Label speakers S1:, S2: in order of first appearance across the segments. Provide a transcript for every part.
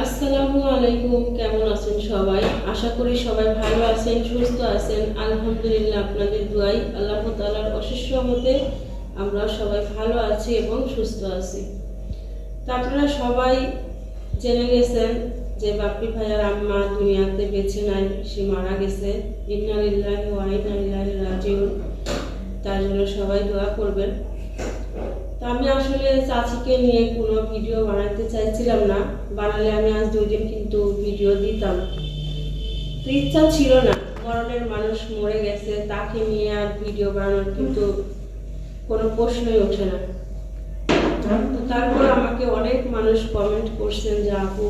S1: আসসালামু আলাইকুম, কেমন আছেন সবাই? আশা করি সবাই ভালো আছেন, সুস্থ আছেন। আলহামদুলিল্লাহ আপনাদের দোয়াই আল্লাহ তালার অশেষ মতে আমরা সবাই ভালো আছি এবং সুস্থ আছি। তা আপনারা সবাই জেনে গেছেন যে বাপ্পি ভাইয়ার আম্মা দুনিয়াতে বেছে নাই, সে মারা গেছে। ইন্নালিল্লাহি ওয়া ইন্না ইলাইহি রাজিউন। তার জন্য সবাই দোয়া করবেন। তা আমি আসলে চাচিকে নিয়ে কোনো ভিডিও বানাতে চাইছিলাম না। বানালে আমি আজ দুই দিন কিন্তু ভিডিও দিতাম। তো ইচ্ছা ছিল না মরণের মানুষ মরে গেছে, তাকে নিয়ে আর ভিডিও বানানোর কিন্তু কোনো প্রশ্নই ওঠে না। তো তারপর আমাকে অনেক মানুষ কমেন্ট করছেন যে, আপু,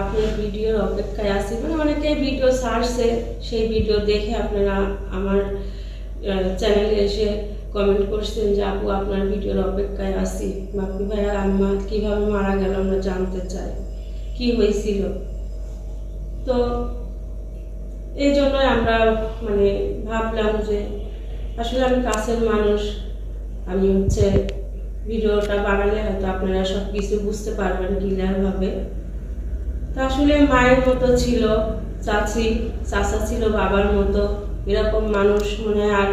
S1: আপনার ভিডিওর অপেক্ষায় আছি। মানে অনেকে ভিডিও সার্চে সেই ভিডিও দেখে আপনারা আমার চ্যানেলে এসে কমেন্ট করছেন যে, আপু, আপনার ভিডিওর অপেক্ষায় আছি। বাপি ভাইয়ার আম্মা কীভাবে মারা গেল আমরা জানতে চাই। কি হয়েছিল? তো এই জন্যই আমরা মানে ভাবলাম যে, আসলে আমি কাছের মানুষ। আমি হচ্ছে ভিডিওটা বানালে হয়তো আপনারা সব কিছু বুঝতে পারবেন ক্লিয়ারভাবে। তা আসলে মায়ের মতো ছিল, চাচি, চাচা ছিল বাবার মতো। এরকম মানুষ মনে হয় আর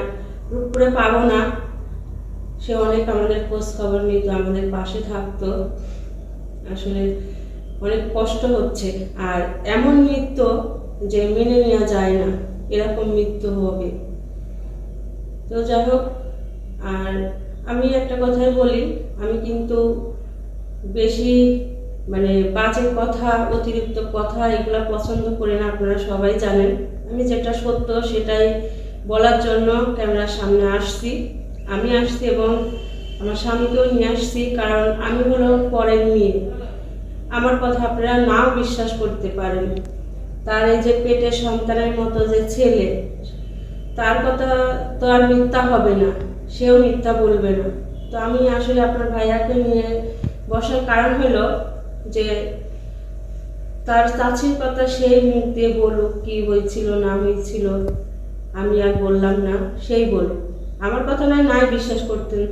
S1: রূপ করে পাবো না। সে অনেক আমাদের খোঁজ খবর নিত আমাদের পাশে থাকতো। আসলে অনেক কষ্ট হচ্ছে। আর এমন মৃত্যু যে মেনে নেওয়া যায় না। এরকম মৃত্যু হবে। তো যাই হোক, আর আমি একটা কথাই বলি, আমি কিন্তু বেশি মানে বাজে কথা, অতিরিক্ত কথা এগুলো পছন্দ করি না, আপনারা সবাই জানেন। আমি যেটা সত্য সেটাই বলার জন্য ক্যামেরার সামনে আসছি। আমি আসছি এবং আমার স্বামীকেও নিয়ে আসছি, কারণ আমি হলো পরের মেয়ে। আমার কথা আপনারা নাও বিশ্বাস করতে পারেন। তার এই যে পেটে সন্তানের মতো যে ছেলে, তার কথা তো আর মিথ্যা হবে না, সেও মিথ্যা বলবে না। তো আমি আসলে আপনার ভাইয়াকে নিয়ে বসার কারণ হলো যে তার চাচির কথা সেই মুখ দিয়ে বলুক কি হয়েছিল, না হয়েছিল। আমি আর বললাম না, সেই বলুক। আমার কথা নয়, নাই বিশ্বাস করতেন।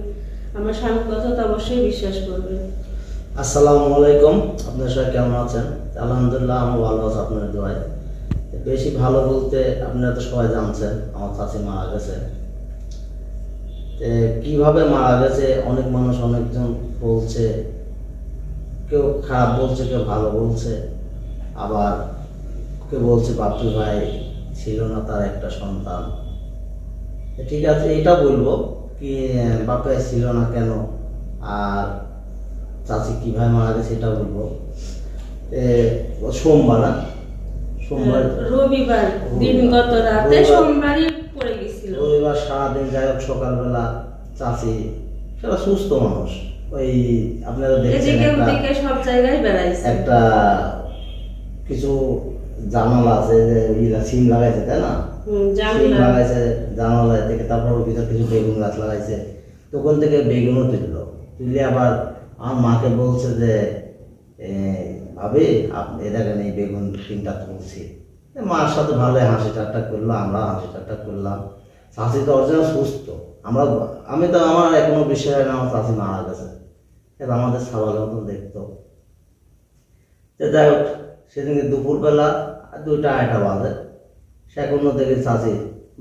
S1: আমার স্বামীর কথা তো অবশ্যই বিশ্বাস করবেন।
S2: আসসালামু আলাইকুম। আপনার সবাই কেমন আছেন? আলহামদুলিল্লাহ আমি ভালো আছি আপনার দোয়ায়। বেশি ভালো বলতে আপনারা তো সবাই জানছেন, আমার চাচি মারা গেছে। কীভাবে মারা গেছে? অনেক মানুষ, অনেকজন বলছে, কেউ খারাপ বলছে, কেউ ভালো বলছে। আবার কেউ বলছে বাপু ভাই ছিল না তার একটা সন্তান। ঠিক আছে এটা বলব কি বাপে ছিল না কেন? আর চাচি কীভাবে মারা গেছে সেটা বলব। সোমবার সোমবার।
S1: রবিবার দিনগত রাতে
S2: রবিবার।
S1: সোমবারই পড়ে গেছিল।
S2: রবিবার সারাদিন যাই হোক সকালবেলা চাচি সেটা সুস্থ মানুষ। ওই আপনারা দেখছেন একটা কিছু জানালা আছে যে ইরা সিম লাগাইছে তাই না? সিম লাগাইছে জানালা থেকে তারপর ভিতর কিছু বেগুন গাছ লাগাইছে। তো ওখান থেকে বেগুনও তুললো। তুলে আবার আমার মাকে বলছে যে ভাবি আপনি দেখেন এই বেগুন তিনটা তুলছি। মার সাথে ভালো হাসি ঠাট্টা করল আমরা হাসি ঠাট্টা করলাম। চাষি তো অরিজিনাল সুস্থ। আমরা আমি তো আমার এখনও বিষয় হয় না আমার চাষি মারা গেছে। আমাদের সাবালের মতন দেখতো। যাই হোক সেদিনকে দুপুরবেলা দুইটা আড়াইটা বাজে। সে এখনও দেখি চাষি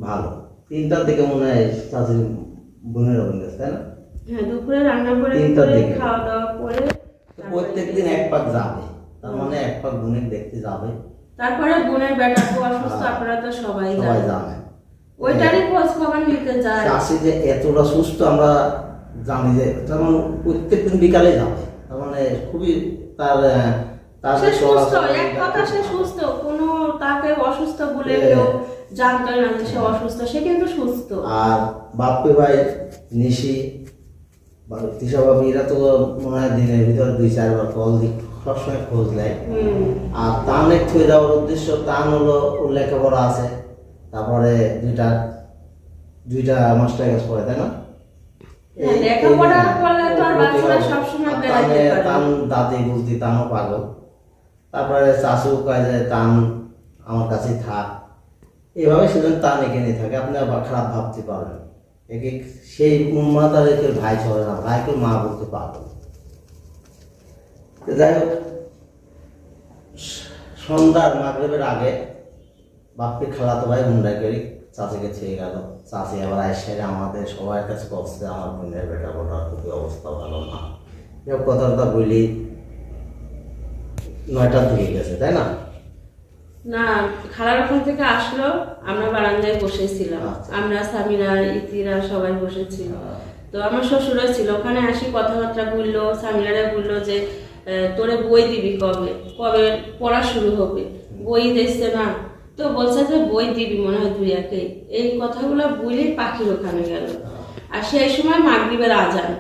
S2: ভালো। তিনটার দিকে মনে হয় চাষি বোনের ওখানে গেছে তাই না?
S1: হ্যাঁ দুপুরে রান্না করে
S2: তিনটার দিকে।
S1: খাওয়া দাওয়া করে
S2: প্রত্যেক দিন এক পাক যাবে। তার মানে এক পাক বোনের দেখতে যাবে।
S1: তারপরে বোনের বেটা তো অসুস্থ
S2: হ্যাঁ।
S1: আপনারা তো সবাই
S2: সবাই
S1: জানেন।
S2: জানে
S1: ওইটারই খোঁজ খবর নিতে যায়
S2: চাষি যে এতটা সুস্থ আমরা জানি যে তার মানে প্রত্যেক দিন বিকালে যাবে। তার মানে খুবই তার
S1: সে সুস্থ এক কথা সে সুস্থ কোনো তাকে অসুস্থ বলে
S2: হ্যাঁ।
S1: কেউ জানতো না যে সে অসুস্থ সে কিন্তু সুস্থ।
S2: আর বাপ্পি ভাই নিশি তিসা এরা তো মনে হয় দিনের ভিতর দুই চারবার কল দিক সবসময় খোঁজ নেয়। আর তানের থুয়ে যাওয়ার উদ্দেশ্য তান হলো ওর লেখাপড়া আছে তারপরে দুইটা দুইটা মাস্টার কাছে পড়ে তাই না?
S1: হ্যাঁ, লেখাপড়া করলে তো আর বাচ্চারা সবসময় পারে।
S2: দাদি বুঝতি তানও পাগল। তারপরে চাষু কয় যে তান আমার কাছেই থাক। এভাবে সেদিন তান এখানে থাকে। আপনি আবার খারাপ ভাবতে পারবেন একে সেই উম্মা তাদেরকে ভাই চলে না। ভাইকে মা বলতে পারবে যাই হোক, সন্ধ্যার মাগরিবের আগে বাপ্পি খালাতো ভাই হুন্ডা করি। চাচিকে ছেড়ে গেল। চাচি আবার আইসে আমাদের সবার কাছে বসছে আমার বোনের বেটা বোটার খুবই অবস্থা ভালো না। এ কথাটা বলি। নয়টার দিকে গেছে তাই না?
S1: না খালার ওখান থেকে আসলো আমরা বারান্দায় বসেছিলাম।
S2: আচ্ছা।
S1: আমরা সামিরা ইতিরা সবাই বসেছিলাম তো আমার শ্বশুরও ছিল। ওখানে আসি কথাবার্তা বলল সামিরারা বলল যে তোরে বই দিবি কবে? কবে পড়া শুরু হবে? বই দিচ্ছে না। তো বলছে যে বই দিবি মনে হয় দুই একে। এই কথাগুলো বলেই পাখির ওখানে গেল। আর সেই সময় মাগরিবের আজান।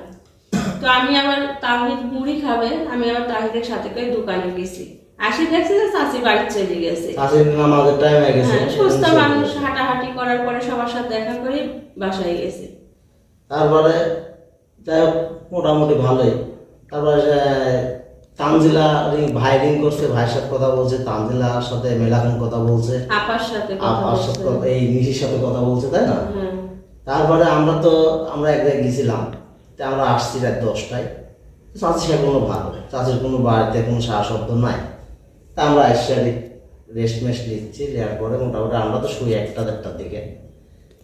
S1: তো আমি আবার তাহিদ মুড়ি খাবে আমি আবার তাহিদের সাথে করে দোকানে গেছি। আসি দেখছি যে চাচি বাড়ি চলে গেছে।
S2: নামাজের টাইম হয়ে গেছে
S1: হ্যাঁ, সুস্থ মানুষ হাঁটাহাঁটি করার পরে সবার সাথে দেখা করে বাসায় গেছে।
S2: তারপরে যাই হোক মোটামুটি ভালোই। তারপরে তানজিলা ভাই রিং করছে ভাইয়ের সাথে কথা বলছে তানজিলার সাথে মেলাখন কথা বলছে।
S1: আপার সাথে
S2: আপার সাথে এই নিশির সাথে কথা বলছে তাই না?
S1: হ্যাঁ।
S2: তারপরে আমরা তো আমরা এক জায়গায় গেছিলাম। তা আমরা আসছি রাত দশটায়। চাষি সাহেব কোনো ভালো। চাষির কোনো বাড়িতে কোনো সাহা শব্দ নাই। তা আমরা এসে রেস্ট মেস্ট নিচ্ছি নেওয়ার পরে মোটামুটি আমরা তো শুই একটা দেড়টার দিকে।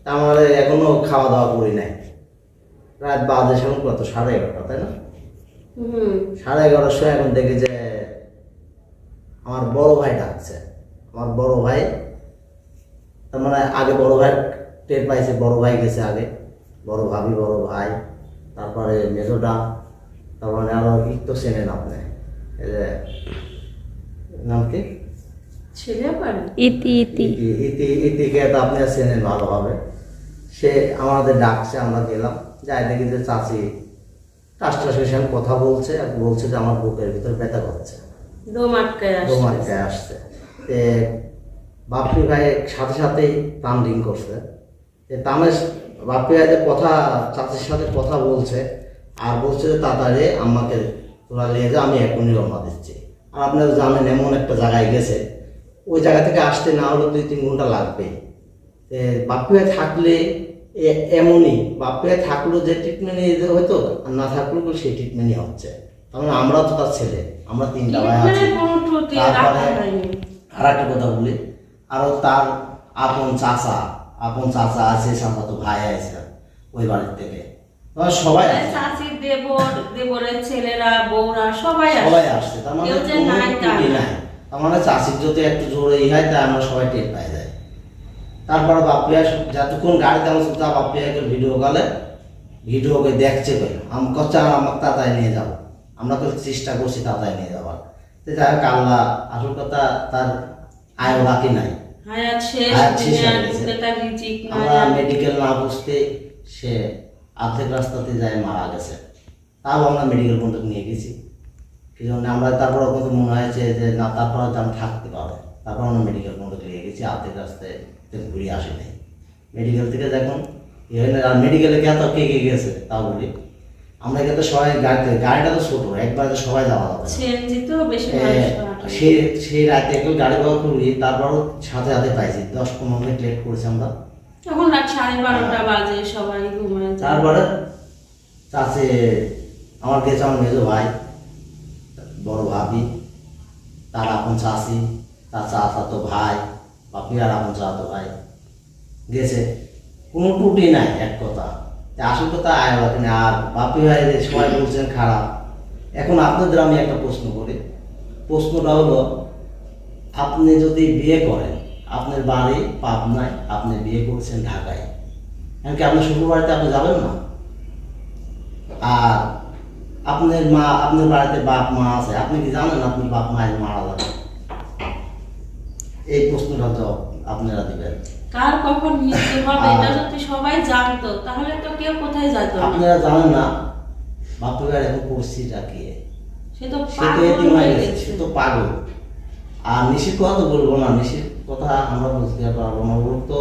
S2: তা আমাদের এখনও খাওয়া দাওয়া করি নাই। রাত বাজে সেরকম কত সাড়ে এগারোটা তাই না? সাড়ে এগারোটার সময় এখন দেখি যে আমার বড় ভাই ডাকছে। আমার বড় ভাই তার মানে আগে বড় ভাই টের পাইছে বড় ভাই গেছে আগে। বড় ভাবি বড় ভাই। তারপরে মেজোটা তারপরে আরও একটু চেনেন আপনি। এই যে নাম কি?
S3: ইতি ইতি।
S2: ইতি ইতি- ইতিকে তো আপনি চেনেন ভালোভাবে। সে আমাদের ডাকছে আমরা গেলাম। যাই দেখি যে চাচি সঙ্গে কথা বলছে আর বলছে যে আমার বুকের ভিতর ব্যথা করছে।
S1: দম আসছে।
S2: তে ভাই সাথে সাথেই টান রিং করছে যে ভাই যে কথা চাচির সাথে কথা বলছে আর বলছে যে তাড়াতাড়ি আমাকে তোরা নিয়ে যা আমি এখনই রওনা দিচ্ছি। আর আপনারা জানেন এমন একটা জায়গায় গেছে। ওই জায়গা থেকে আসতে না হলে দুই তিন ঘণ্টা লাগবে। ভাই থাকলে এ- এমনই। ভাই থাকলেও যে ট্রিটমেন্ট নিয়ে হয়তো আর না থাকলেও সেই ট্রিটমেন্টই হচ্ছে। তার মানে আমরা তো তার ছেলে আমরা তিনটা ভাই আছি। তারপরে আর একটা কথা বলি। আরও তার আপন চাচা আপন চাচা আছে তো ভাই আছে ওই বাড়ির থেকে। সবাই আছে
S1: দেবর দেবরের ছেলেরা বউরা সবাই
S2: সবাই
S1: আসছে
S2: তার মানে
S1: নাই তা
S2: তার মানে চাষির যদি একটু জোরে ই হয় আমরা সবাই টের পাই যায় তারপরে বাপিয়া যতক্ষণ গাড়িতে আমার সুদ্ধা বাপিয়াকে ভিডিও কলে ভিডিওকে দেখছে কই। আমি কচ্ছে আমার তাতায় নিয়ে যাব। আমরা তো চেষ্টা করছি তাতায় নিয়ে যাওয়ার। তো যাই হোক আল্লাহ আসল কথা তার আয় বাকি নাই। আমরা মেডিকেল না বুঝতে সে অর্ধেক রাস্তাতে যায় মারা গেছে। তাও আমরা মেডিকেল পর্যন্ত নিয়ে গেছি। এই জন্য আমরা তারপর কিন্তু মনে হয়েছে যে না তারপর হয়তো আমি থাকতে পারব। তারপর আমরা মেডিকেল পর্যন্ত নিয়ে গেছি অর্ধেক রাস্তায় ঘুরে আসি নাই। মেডিকেল থেকে দেখুন এখানে আর মেডিকেলে কে তো কে কে গেছে তাও বলি। আমরা কিন্তু সবাই গাড়িতে গাড়িটা তো ছোটো একবারে তো সবাই যাওয়া যাবে
S1: তো বেশি
S2: সে সেই রাতে একটু গাড়ি ভাড়া করি তারপরও সাথে সাথে পাইছি। দশ পনেরো মিনিট লেট করেছি আমরা।
S1: তখন রাত সাড়ে বারোটা বাজে সবাই ঘুমায়
S2: তারপরে চাষে আমার গেছে আমার মেজো ভাই বড় ভাবি তার আপন চাষি তার চাচা তো ভাই বাপি আর আপন চাচা ভাই। গেছে। কোনো ত্রুটি নাই এক কথা। আসল কথা আয় আর বাপি ভাই যে সবাই বলছেন খারাপ। এখন আপনাদের আমি একটা প্রশ্ন করি। প্রশ্নটা হলো আপনি যদি বিয়ে করেন আপনার বাড়ি পাবনায় আপনি বিয়ে করছেন ঢাকায় এমনকি আপনার শ্বশুর বাড়িতে আপনি যাবেন না? আর আপনার মা আপনার বাড়িতে বাপ মা আছে আপনি কি জানেন আপনার বাপ মা মারা যাবে? এই প্রশ্নটা জবাব আপনারা দিবেন।
S1: কার কখন মৃত্যু হবে এটা যদি সবাই জানতো তাহলে তো কেউ কোথায় যেত
S2: আপনারা জানেন না বাপের এখন পরিস্থিতিটা কি?
S1: সে তো
S2: সে তো
S1: পাগল
S2: এতিম হয়ে গেছে
S1: গেছে।
S2: সে তো পাগল। আর নিশির কথা তো বলব না নিশির কথা আমরা বুঝতে পারব না। ওর তো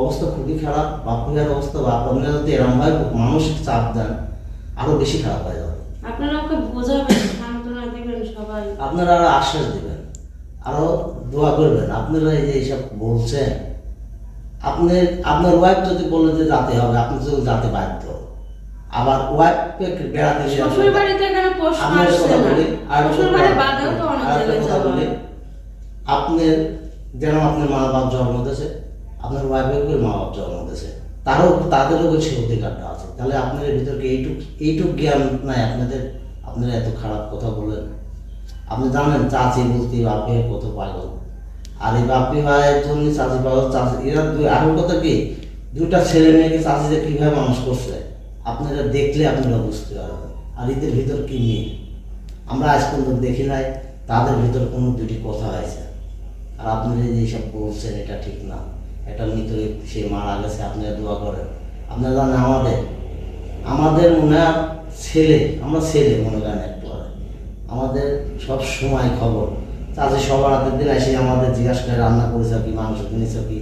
S2: অবস্থা খুবই খারাপ অবস্থা বাপ আপনারা যদি এরম ভাবে মানসিক চাপ দেন আরও বেশি খারাপ হয়ে যাবে।
S1: আপনারা ওকে বোঝাবেন সান্ত্বনা দিবেন সবাই।
S2: আপনারা আরও আশ্বাস দেবেন আরও দোয়া করবেন। আপনারা এই যে এইসব বলছেন আপনি আপনার ওয়াইফ যদি বলে যে যাতে হবে আপনি তো যাতে বাধ্য আবার ওয়াইফকে বেড়াতে নিয়ে
S1: শ্বশুর বাড়িতে প্রশ্ন আসছে না।
S2: আর
S1: বাড়ি বাদেও তো অনেক জায়গায় যাওয়া
S2: বলি। আপনার যেন আপনার মা বাপ জন্ম দিয়েছে আপনার ওয়াইফের মা বাপ জন্ম দিয়েছে তারও তাদেরও সেই অধিকারটা আছে। তাহলে আপনাদের ভিতর কি এইটুক এইটুক জ্ঞান নাই? আপনাদের আপনারা এত খারাপ কথা বলেন। আপনি জানেন চাচি বলতে বাপে কত পাগল। আর এই বাপি ভাইয়ের জন্য চাচি পাগল। চাচি এরা দুই আরও কথা কি দুইটা ছেলে মেয়েকে চাচিদের কীভাবে মানুষ করছে? আপনারা দেখলে আপনারা বুঝতে পারবেন। আর এদের ভিতর কি নেই আমরা আজ পর্যন্ত দেখি নাই, তাদের ভিতর কোনো দুটি কথা হয়েছে। আর আপনারা যেসব বলছেন এটা ঠিক না। একটা মৃত সে মারা গেছে, আপনারা দোয়া করেন। আপনারা জানেন আমাদের আমাদের মনে হয় ছেলে, আমরা ছেলে মনে করেন একটু। আমাদের সব সময় খবর। চাষে সবার হাতের দিন এসে আমাদের জিজ্ঞাসা করে রান্না করেছে কি, মাংস কিনেছে কি,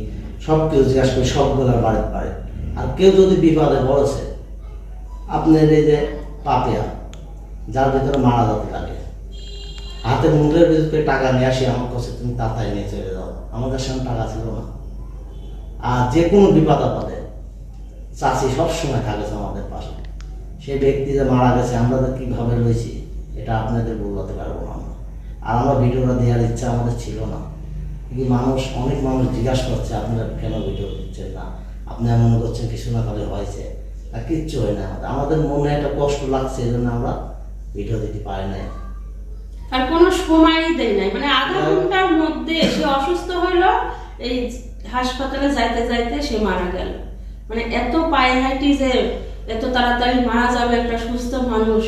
S2: সব কেউ জিজ্ঞাসা করে সবগুলোর বাড়িতে পারে আর কেউ যদি বিপদে পড়েছে আপনার এই যে পাপিয়া, যার ভিতরে মারা যেতে লাগে হাতে মুন্ডের ভিতরে টাকা নিয়ে আসি আমার কাছে তুমি তাড়াতাড়ি নিয়ে চলে যাও। আমাদের সঙ্গে টাকা ছিল না। আর যে কোনো বিপদ আপদে চাষি সবসময় থাকেছে আমাদের পাশে। সেই ব্যক্তি যে মারা গেছে, আমরা তো কীভাবে রয়েছি, এটা আপনাদের বলতে পারব না। আর আমরা ভিডিওটা দেওয়ার ইচ্ছা আমাদের ছিল না। কিন্তু মানুষ, অনেক মানুষ জিজ্ঞাসা করছে, আপনারা কেন ভিডিও দিচ্ছেন না? আপনারা মনে করছেন কিছু না তাহলে হয়েছে। আর কিচ্ছু হয় না। আমাদের মনে একটা কষ্ট লাগছে এই জন্য আমরা ভিডিও দিতে পারি নাই।
S1: আর কোনো সময়ই দেয় নাই। মানে আধা ঘণ্টার মধ্যে সে অসুস্থ হইল এই হাসপাতালে যাইতে যাইতে সে মারা গেল। মানে এত পায়ে হাঁটি যে এত তাড়াতাড়ি মারা যাবে একটা সুস্থ মানুষ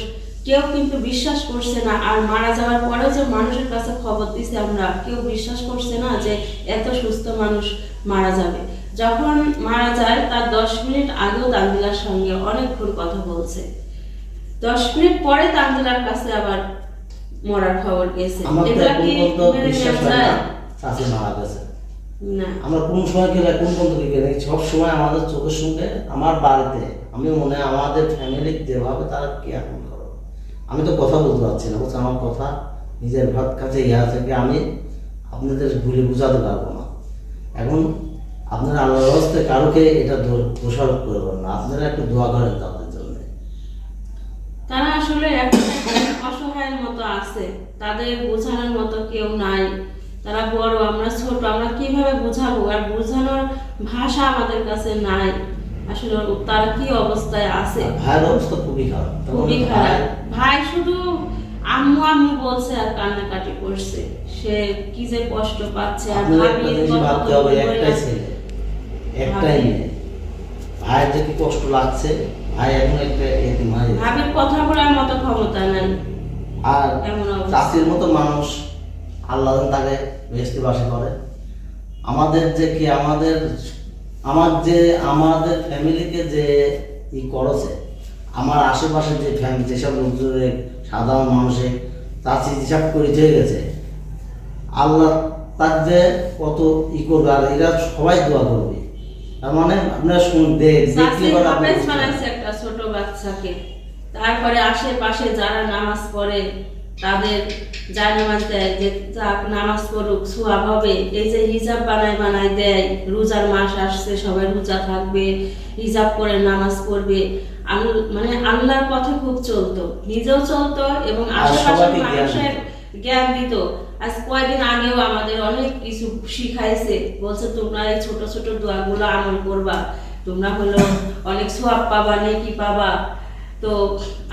S1: কেউ কিন্তু বিশ্বাস করছে না। আর মারা যাওয়ার পরেও যে মানুষের কাছে খবর দিছে আমরা কেউ বিশ্বাস করছে না যে এত সুস্থ মানুষ মারা যাবে। যখন মারা যায় তার দশ মিনিট আগেও তানজিলার সঙ্গে অনেকক্ষণ কথা বলছে। দশ মিনিট পরে তানজিলার কাছে আবার মরার খবর গেছে। এগুলা কি মেনে নেওয়া যায়?
S2: মারা গেছে। আমরা কোন সময় গেলে কোন কি গেলে সব সময় আমাদের চোখের সঙ্গে আমার বাড়িতে আমি মনে হয় আমাদের ফ্যামিলি যেভাবে তারা কেয়ার করো আমি তো কথা বলতে পারছি না বলছে আমার কথা নিজের ভাত কাছে ইয়া থেকে আমি আপনাদের ভুলে বুঝাতে পারব না। এখন আপনারা আল্লাহর হস্তে কারোকে এটা দোষারোপ করবেন না। আপনারা একটু দোয়া করেন তাদের জন্য।
S1: তারা আসলে অসহায়ের মতো আছে। তাদের বোঝানোর মতো কেউ নাই। তারা বড় আমরা ছোট আমরা কীভাবে বোঝাবো? আর বোঝানোর ভাষা আমাদের কাছে নাই। আসলে তারা কি অবস্থায় আছে?
S2: ভাইয়ের অবস্থা খুবই খারাপ।
S1: খুবই
S2: ভাই-
S1: খারাপ। ভাই শুধু আম্মু আম্মু বলছে আর কান্নাকাটি করছে। সে কি যে কষ্ট পাচ্ছে আর
S2: আপনাদের একটা
S1: ভাবির
S2: জিনিস
S1: কথা
S2: ভাবতে
S1: তো
S2: হবে
S1: বলবোই
S2: একটাই ছেলে। একটাই। মেয়ে। ভাইয়ের যে কি কষ্ট লাগছে ভাই এখন একটা এতে মারি
S1: ভাবির কথা বলার মতো ক্ষমতা নাই।
S2: আর চাষির মতো মানুষ আল্লাহ তাকে বেস্তি বাসে করে। আমাদের যে কি আমাদের আমার যে আমাদের ফ্যামিলিকে যে ই করেছে আমার আশেপাশে যে ফ্যামিলি যেসব লোকজনের সাধারণ মানুষে চাষি হিসাব করে দিয়ে গেছে আল্লাহ তার যে কত ই করবে আর এরা সবাই দোয়া করবে। তার মানে আপনারা শুন দেখ দেখলে
S1: চাষি
S2: পরে আপনি
S1: হাফেজ
S2: বুঝতে পারবেন।
S1: বানাইছে একটা ছোট বাচ্চাকে তারপরে আশেপাশে যারা নামাজ পড়ে তাদের যা নামাজ দেয় যে যাক নামাজ পড়ুক সোয়াব হবে এই যে হিজাব বানায় বানায় দেয় রোজার মাস আসছে সবাই রোজা থাকবে হিজাব করে নামাজ পড়বে মানে আল্লাহর পথে খুব চলতো নিজেও চলতো এবং আশেপাশের মানুষের। জ্ঞান দিত। আজ কয়েকদিন আগেও আমাদের অনেক কিছু শিখাইছে। বলছে তোমরা এই ছোট ছোট দোয়াগুলো আমল করবা। তোমরা হলো অনেক সোয়াব পাবা নেকি পাবা। তো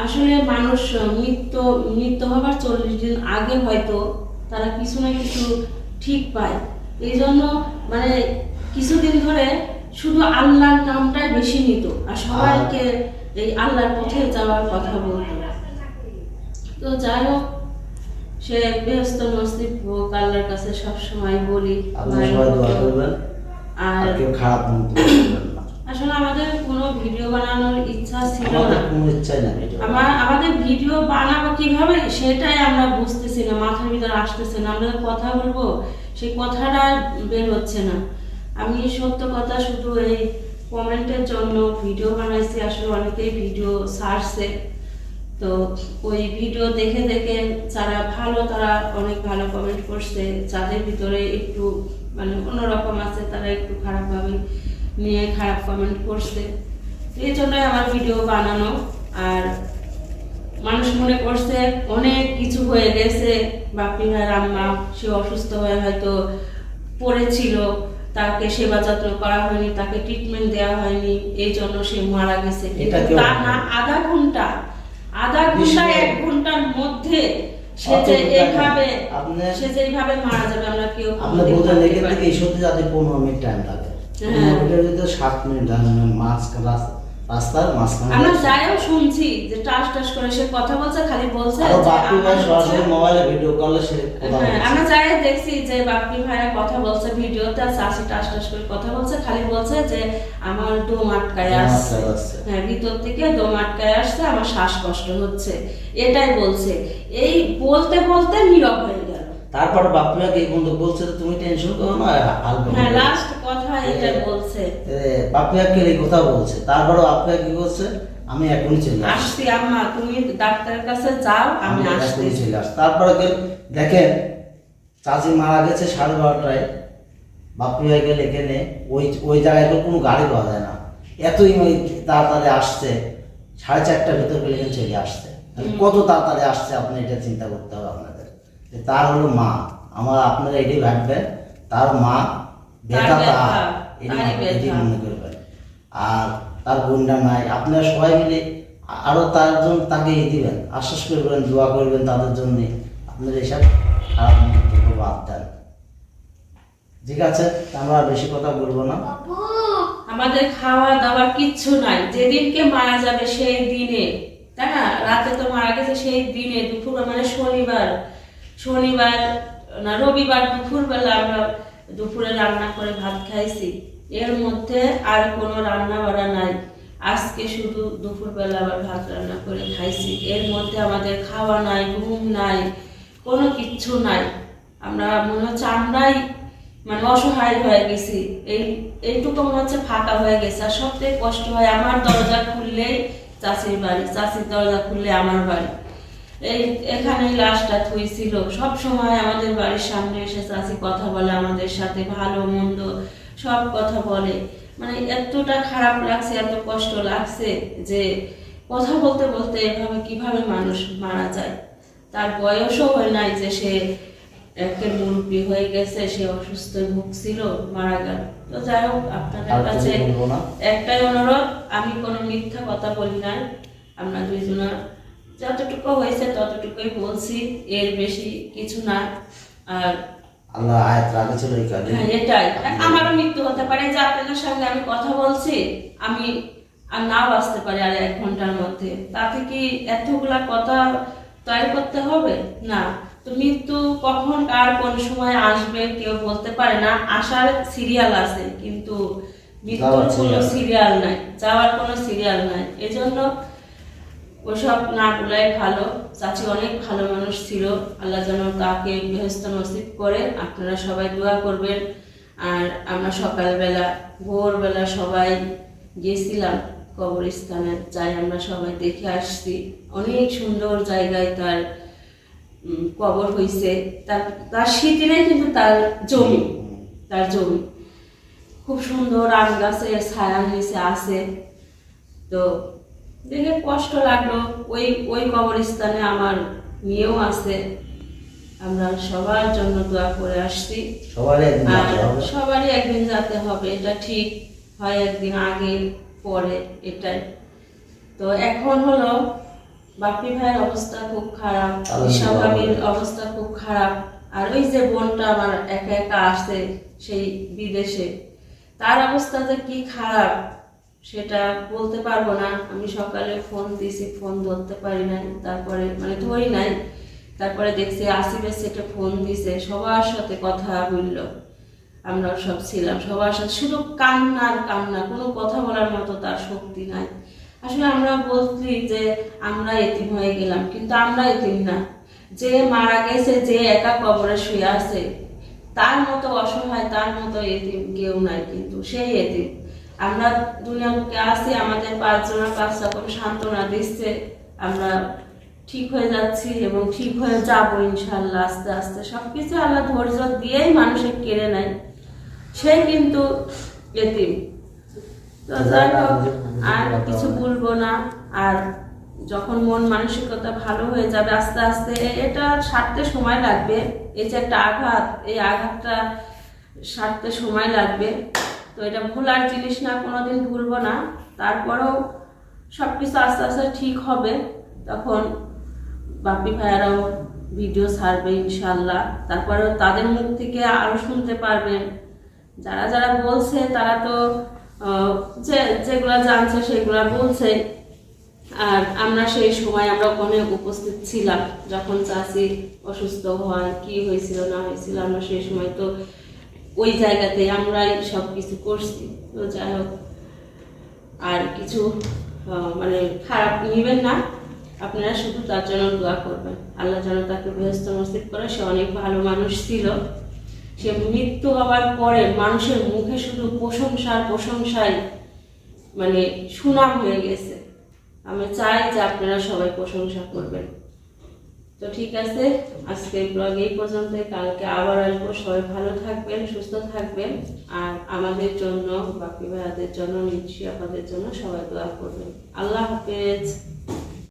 S1: আসলে মানুষ মৃত্যু মৃত্যু হবার চল্লিশ দিন আগে হয়তো তারা কিছু না কিছু ঠিক পায়। এই জন্য মানে কিছুদিন ধরে শুধু আল্লাহর নামটাই বেশি নিত। আর সবাইকে এই আল্লাহর পথে যাওয়ার কথা বলতো। তো যাই হোক সে ব্যস্ত নসিব হোক আল্লাহর কাছে সবসময় বলি আর
S2: খারাপ
S1: আসলে আমাদের কোনো ভিডিও বানানোর ইচ্ছা ছিল না। আমার আমাদের ভিডিও বানাবো কীভাবে সেটাই আমরা বুঝতেছি না মাথার ভিতরে আসতেছে না। আমরা কথা বলব সেই কথাটা বের হচ্ছে না। আমি সত্য কথা শুধু এই কমেন্টের জন্য ভিডিও বানাইছি। আসলে অনেকেই ভিডিও সার্চে তো ওই ভিডিও দেখে দেখে যারা ভালো তারা অনেক ভালো কমেন্ট করছে। যাদের ভিতরে একটু মানে অন্যরকম আছে তারা একটু খারাপভাবে নিয়ে খারাপ কমেন্ট করছে। এই জন্যই আমার ভিডিও বানানো। আর মানুষ মনে করছে অনেক কিছু হয়ে গেছে। বাপি ভাইয়ের আম্মা সে অসুস্থ হয়ে হয়তো পড়েছিল তাকে সেবা যত্ন করা হয়নি তাকে ট্রিটমেন্ট দেওয়া হয়নি এই জন্য সে মারা গেছে। কিন্তু তা না আধা ঘণ্টা আধা
S2: ঘণ্টা
S1: এক ঘণ্টার মধ্যে সে যে এইভাবে সে যে এইভাবে মারা যাবে আমরা কেউ
S2: আপনার
S1: বোঝা
S2: লেগে থেকে এই সত্যি যাতে পনেরো মিনিট টাইম লাগে।
S1: হ্যাঁ।
S2: পনেরো মিনিটের যদি সাত মিনিট মাছ মাঝ রাস- রাস্তার মাঝখানে
S1: আমরা যাইও শুনছি যে টাস টাস করে সে কথা বলছে খালি বলছে আরও
S2: বাপি ভাই সরাসরি মোবাইলে ভিডিও কলে সে
S1: হ্যাঁ। আমরা যাই দেখছি যে ভাইয়া কথা বলছে ভিডিওতে আর চাষি টাস টাস করে কথা বলছে খালি বলছে যে আমার দম আটকায় আসছে। হ্যাঁ ভিতর থেকে দম আটকায় আসছে আমার শ্বাসকষ্ট হচ্ছে। এটাই বলছে। এই বলতে বলতে নীরব হয়ে
S2: তারপর বাপি ভাইকে এই বন্ধু বলছে তুমি টেনশন করো না
S1: হ্যাঁ লাস্ট কথা এটা বলছে।
S2: এ, বাপি ভাইকে এই কথা বলছে। তারপরে বাপি কি করছে আমি এখনই চলে আসছি।
S1: আম্মা তুমি ডাক্তারের কাছে যাও আমি আসছি।
S2: চলে আসছি। তারপরে দেখেন চাচি মারা গেছে সাড়ে বারোটায়। বাপি ভাই গেলে এখানে ওই ওই জায়গায় তো কোনো গাড়ি পাওয়া যায় না। এতই ওই তাড়াতাড়ি আসছে সাড়ে চারটার ভিতর গেলে চলে আসছে। কত তাড়াতাড়ি আসছে আপনি এটা চিন্তা করতে হবে। তার হলো মা। আমার আপনারা এটাই ভাববেন তার মা বেটা
S1: ব্যথা,
S2: তার এটি। মনে করবেন আর তার বোনটা নাই। আপনারা সবাই মিলে আরও তার জন্য তাকে ই দিবেন আশ্বাস করবেন দোয়া করবেন তাদের জন্য। আপনারা এসব খারাপ মন্তব্য বাদ দেন। ঠিক আছে আমরা বেশি কথা বলব না।
S1: আমাদের খাওয়া দাওয়া কিচ্ছু নাই। যেদিনকে মারা যাবে সেই দিনে তাই না? রাতে তো মারা গেছে সেই দিনে দুপুর মানে শনিবার। শনিবার না, রবিবার দুপুর বেলা আমরা দুপুরে রান্না করে ভাত খাইছি। এর মধ্যে আর কোনো রান্না বাড়া নাই। আজকে শুধু দুপুর বেলা আবার ভাত রান্না করে খাইছি। এর মধ্যে আমাদের খাওয়া নাই, ঘুম নাই, কোনো কিচ্ছু নাই। আমরা মনে হচ্ছে আমরাই মানে অসহায় হয়ে গেছি। এই, এইটুকু মনে হচ্ছে ফাঁকা হয়ে গেছে। আর সবথেকে কষ্ট হয় আমার দরজা খুললেই চাষির বাড়ি, চাষির দরজা খুললে আমার বাড়ি। এই এখানেই লাশটা থুইছিল। সব সময় আমাদের বাড়ির সামনে এসে কথা বলে আমাদের সাথে ভালো মন্দ সব কথা বলে। মানে এতটা খারাপ লাগছে এত কষ্ট লাগছে যে কথা বলতে বলতে এভাবে কীভাবে মানুষ মারা যায়? তার বয়সও হয় নাই যে সে একটা মুরব্বী হয়ে গেছে সে অসুস্থ ভুগছিল মারা গেল। তো যাই হোক আপনাদের কাছে একটাই অনুরোধ আমি কোনো মিথ্যা কথা বলি নাই। আমরা দুইজনা যতটুকু হয়েছে ততটুকুই বলছি এর বেশি কিছু না। আর
S2: আল্লাহ আয়াত রাখেছিল এই কাজে।
S1: হ্যাঁ এটাই। আমারও মৃত্যু হতে পারে যে আপনাদের সঙ্গে আমি কথা বলছি আমি আর নাও আসতে পারি আর এক ঘণ্টার মধ্যে। তাতে কি এতগুলা কথা তৈরি করতে হবে? না। তো মৃত্যু কখন কার কোন সময় আসবে কেউ বলতে পারে না। আসার সিরিয়াল আছে কিন্তু মৃত্যুর কোনো সিরিয়াল নাই যাওয়ার কোনো সিরিয়াল নাই। এজন্য ওসব না বলাই ভালো। চাচি অনেক ভালো মানুষ ছিল। আল্লাহ যেন তাকে বেহস্ত নসিব করে, আপনারা সবাই দোয়া করবেন। আর আমরা সকালবেলা, ভোরবেলা সবাই গেছিলাম কবরস্থানে। যাই আমরা সবাই দেখে আসছি। অনেক সুন্দর জায়গায় তার কবর হইছে। তার তার স্মৃতি নেই কিন্তু তার জমি তার জমি। খুব সুন্দর আম গাছের ছায়ার নিচে আছে। তো দেখে কষ্ট লাগল ওই ওই কবরস্থানে আমার মেয়েও আছে। আমরা সবার জন্য দোয়া করে আসছি। সবারই একদিন যেতে হবে। এটা ঠিক হয় একদিন আগে পরে এটাই। তো এখন হলো বাপি ভাইয়ের অবস্থা খুব খারাপ ভাবির অবস্থা খুব খারাপ। আর ওই যে বোনটা আমার একা একা আসছে সেই বিদেশে তার অবস্থা যে কি খারাপ। সেটা বলতে পারব না। আমি সকালে ফোন দিছি ফোন ধরতে পারি নাই। তারপরে মানে ধরি নাই। তারপরে দেখছি আসিফের সেটা ফোন দিছে সবার সাথে কথা বলল আমরা সব ছিলাম সবার সাথে। শুধু কান্না আর কান্না, কোনো কথা বলার মতো তার শক্তি নাই। আসলে আমরা বলছি যে আমরা এতিম হয়ে গেলাম, কিন্তু আমরা এতিম না। যে মারা গেছে, যে একা কবরে শুয়ে আছে, তার মতো অসহায়, তার মতো এতিম কেউ নাই কিন্তু সেই এতিম। আমরা দুনিয়া বুকে আছি, আমাদের পাঁচজনের পাঁচ রকম সান্ত্বনা দিচ্ছে। আমরা ঠিক হয়ে যাচ্ছি এবং ঠিক হয়ে যাব ইনশাল্লাহ আস্তে আস্তে। সবকিছু আল্লাহ ধৈর্য দিয়েই মানুষের কেড়ে নেয়। সে কিন্তু এতিম। তো যাই হোক, আর কিছু বলব না। আর যখন মন মানসিকতা ভালো হয়ে যাবে আস্তে আস্তে, এটা সারতে সময় লাগবে। এই যে একটা আঘাত, এই আঘাতটা সারতে সময় লাগবে। তো এটা ভুলার জিনিস না, কোনোদিন ভুলবো না। তারপরেও সব কিছু আস্তে আস্তে ঠিক হবে। তখন বাপি ভাইয়ারাও ভিডিও ছাড়বে ইনশাল্লাহ তারপরে তাদের মুখ থেকে আরও শুনতে পারবেন। যারা যারা বলছে, তারা তো যে, যেগুলা জানছে, সেগুলা বলছে। আর আমরা সেই সময় আমরা ওখানে উপস্থিত ছিলাম। যখন চাষি অসুস্থ হয়, কি হয়েছিল, না হয়েছিল, আমরা সেই সময় তো ওই জায়গাতে আমরাই সব কিছু করছি। তো যাই হোক, আর কিছু মানে খারাপ নেবেন না। আপনারা শুধু তার জন্য দোয়া করবেন। আল্লাহ যেন তাকে বৃহস্ত নসিব করে। সে অনেক ভালো মানুষ ছিল। সে মৃত্যু হওয়ার পরে মানুষের মুখে শুধু প্রশংসার প্রশংসায় মানে সুনাম হয়ে গেছে। আমি চাই যে আপনারা সবাই প্রশংসা করবেন। তো ঠিক আছে আজকে ব্লগ এই পর্যন্ত কালকে আবার আসব। সবাই ভালো থাকবেন, সুস্থ থাকবেন। আর আমাদের জন্য বাকি ভাইয়াদের জন্য নিশ্চয়ই আপনাদের জন্য সবাই দোয়া করবেন। আল্লাহ হাফেজ।